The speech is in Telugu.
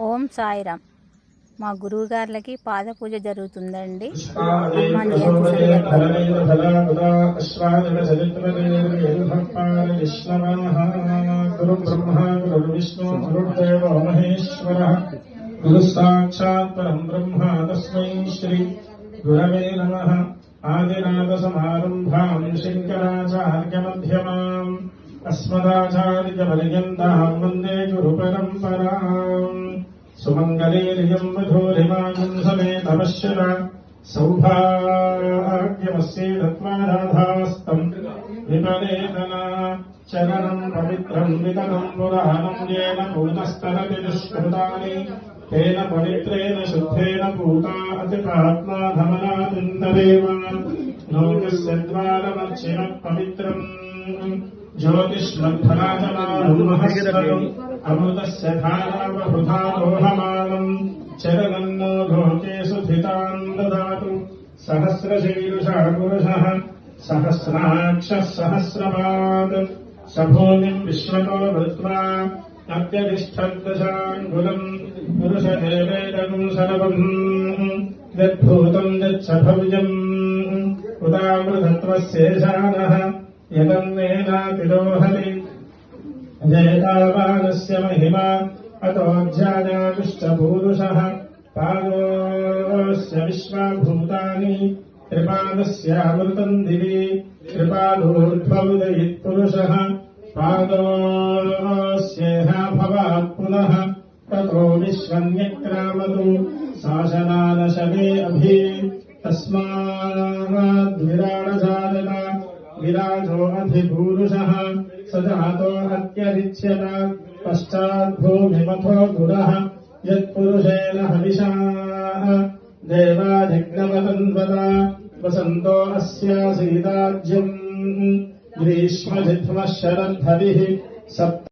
ఓం సాయిరామ్. మా గురువు గారులకి పాద పూజ జరుగుతుందండి. హనుమాన్ జయంతి బ్రహ్మ పరం బ్రహ్మ తస్మై శ్రీ గురవే నమ ఆదినాథ సమారంభాం శంకరాచార్య మధ్యమాం అస్మదాచార్య పర్యంతాం వందే గురు పరంపరాం సుమంగళీర్యం వధూరిమాగం సమేత పశ్యత సౌభాగ్యమస్యే తత్వారాధాస్తం విపరేతన చరణం పవిత్రం వితనం పురాణం येन భూతస్తరతి దుష్కృతాని తేన పవిత్రేణ శుద్ధేన భూతా అతిపాత్మా ధమనాదుంతరేవ లోకస్య పవిత్రం జ్యోతిష్మధ్వరాజమానం మహస్వరం అమృతస్య ధారావహృధా లోహమానం చరణన్నో లోకే సుధితాన్ దదాతు సహస్రశీర్షా పురుషः సహస్రాక్షः సహస్రపాద్ సభూమిం విశ్వతో వృత్వా అత్యధిష్ఠద్దశాంగులం పురుషదేవేదం సర్వం యద్భూతం యచ్చ उदामृतत्वस्येशानः यदन्नेनातिरोहति जयतावानस्य महिमा। अतोऽध्यायामिश्च अतोऽध्यायाविश्वपूरुषः पादोरास्य विश्वाभूतानि। त्रिपादस्यामृतम् दिवी। त्रिपादोद्भौजयित्पुरुषः पादोरास्येहाभवा पुनः। ततो विश्वन्यक्रामतु। विराजोऽधिभूरुषः स जातो अत्यरिच्यत पश्चाद्भूमिमथो गुरः यत्पुरुषेण हविषाः। देवाधिग्नमलन्वता वसन्तो अस्यासीताज्यम् ग्रीष्मभिद्मः शरद्धविः सप्त